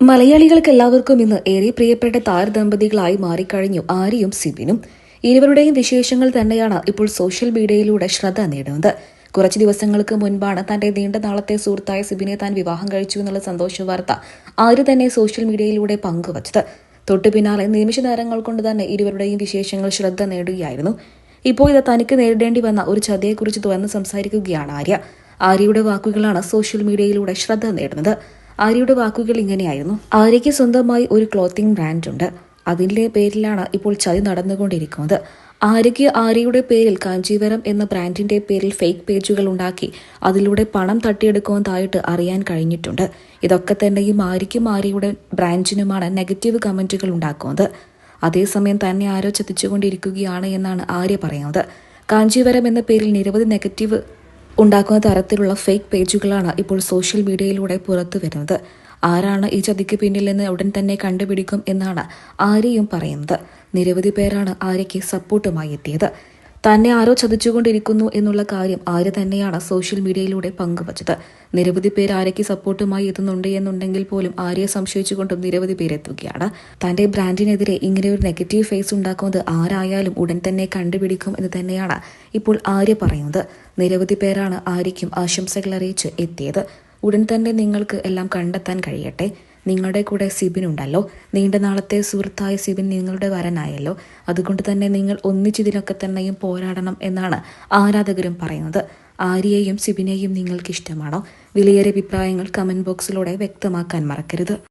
മലയാളികൾക്ക് എല്ലാവർക്കും ഇന്ന് ഏറെ പ്രിയപ്പെട്ട താരദമ്പതികളായി മാറിക്കഴിഞ്ഞു ആര്യയും സിബിനും. ഇരുവരുടെയും വിശേഷങ്ങൾ തന്നെയാണ് ഇപ്പോൾ സോഷ്യൽ മീഡിയയിലൂടെ ശ്രദ്ധ നേടുന്നത്. കുറച്ച് ദിവസങ്ങൾക്ക് മുൻപാണ് തന്റെ നീണ്ട നാളത്തെ സുഹൃത്തായ സിബിനെ താൻ വിവാഹം കഴിച്ചു എന്നുള്ള സന്തോഷ വാർത്ത ആര്യ തന്നെ സോഷ്യൽ മീഡിയയിലൂടെ പങ്കുവച്ചത്. തൊട്ടു പിന്നാലെ നിമിഷ നേരങ്ങൾ കൊണ്ട് തന്നെ ഇരുവരുടെയും വിശേഷങ്ങൾ ശ്രദ്ധ നേടുകയായിരുന്നു. ഇപ്പോൾ ഇത് തനിക്ക് നേരിടേണ്ടി വന്ന ഒരു ചതിയെക്കുറിച്ച് തുറന്ന് സംസാരിക്കുകയാണ് ആര്യ. ആര്യയുടെ വാക്കുകളാണ് സോഷ്യൽ മീഡിയയിലൂടെ ശ്രദ്ധ നേടുന്നത്. ആര്യയുടെ വാക്കുകൾ ഇങ്ങനെയായിരുന്നു. ആര്യയ്ക്ക് സ്വന്തമായി ഒരു ക്ലോത്തിങ് ബ്രാൻഡ് ഉണ്ട്. അതിന്റെ പേരിലാണ് ഇപ്പോൾ ചതി നടന്നുകൊണ്ടിരിക്കുന്നത്. ആര്യയ്ക്ക് ആര്യയുടെ പേരിൽ കാഞ്ചീവരം എന്ന ബ്രാൻഡിന്റെ പേരിൽ ഫേക്ക് പേജുകൾ ഉണ്ടാക്കി അതിലൂടെ പണം തട്ടിയെടുക്കുന്നതായിട്ട് അറിയാൻ കഴിഞ്ഞിട്ടുണ്ട്. ഇതൊക്കെ തന്നെയും ആര്യയ്ക്കും ആര്യയുടെ ബ്രാൻഡിനുമാണ് നെഗറ്റീവ് കമന്റുകൾ ഉണ്ടാക്കുന്നത്. അതേസമയം തന്നെ ആരോ ചതിച്ചുകൊണ്ടിരിക്കുകയാണ് എന്നാണ് ആര്യ പറയുന്നത്. കാഞ്ചീവരം എന്ന പേരിൽ നിരവധി നെഗറ്റീവ് ഉണ്ടാക്കുന്ന തരത്തിലുള്ള ഫേക്ക് പേജുകളാണ് ഇപ്പോൾ സോഷ്യൽ മീഡിയയിലൂടെ പുറത്തു വരുന്നത്. ആരാണ് ഈ ചതിക്ക് പിന്നിലെന്ന് ഉടൻ തന്നെ കണ്ടുപിടിക്കും എന്നാണ് ആര്യയും പറയുന്നത്. നിരവധി പേരാണ് ആര്യയ്ക്ക് സപ്പോർട്ടുമായി എത്തിയത്. തന്നെ ആരോ ചതിച്ചുകൊണ്ടിരിക്കുന്നു എന്നുള്ള കാര്യം ആര് തന്നെയാണ് സോഷ്യൽ മീഡിയയിലൂടെ പങ്കുവച്ചത്. നിരവധി പേർ ആര്യയ്ക്ക് സപ്പോർട്ടുമായി എത്തുന്നുണ്ട് എന്നുണ്ടെങ്കിൽ പോലും ആര്യയെ സംശയിച്ചുകൊണ്ടും നിരവധി പേരെത്തുകയാണ് തന്റെ ബ്രാൻഡിനെതിരെ ഇങ്ങനെ ഒരു നെഗറ്റീവ് ഫേസ് ഉണ്ടാക്കുന്നത് ആരായാലും ഉടൻ തന്നെ കണ്ടുപിടിക്കും എന്ന് തന്നെയാണ് ഇപ്പോൾ ആര്യ പറയുന്നത്. നിരവധി പേരാണ് ആര്യയ്ക്കും ആശംസകൾ അറിയിച്ച് എത്തിയത്. ഉടൻ തന്നെ നിങ്ങൾക്ക് എല്ലാം കണ്ടെത്താൻ കഴിയട്ടെ. നിങ്ങളുടെ കൂടെ സിബിൻ ഉണ്ടല്ലോ. നീണ്ട നാളത്തെ സുഹൃത്തായ സിബിൻ നിങ്ങളുടെ വരനായല്ലോ. അതുകൊണ്ട് തന്നെ നിങ്ങൾ ഒന്നിച്ചിതിനൊക്കെ തന്നെയും പോരാടണം എന്നാണ് ആരാധകരും പറയുന്നത്. ആര്യയെയും സിബിനെയും നിങ്ങൾക്ക് ഇഷ്ടമാണോ വിലയേറെ അഭിപ്രായങ്ങൾ കമന്റ് ബോക്സിലൂടെ വ്യക്തമാക്കാൻ മറക്കരുത്.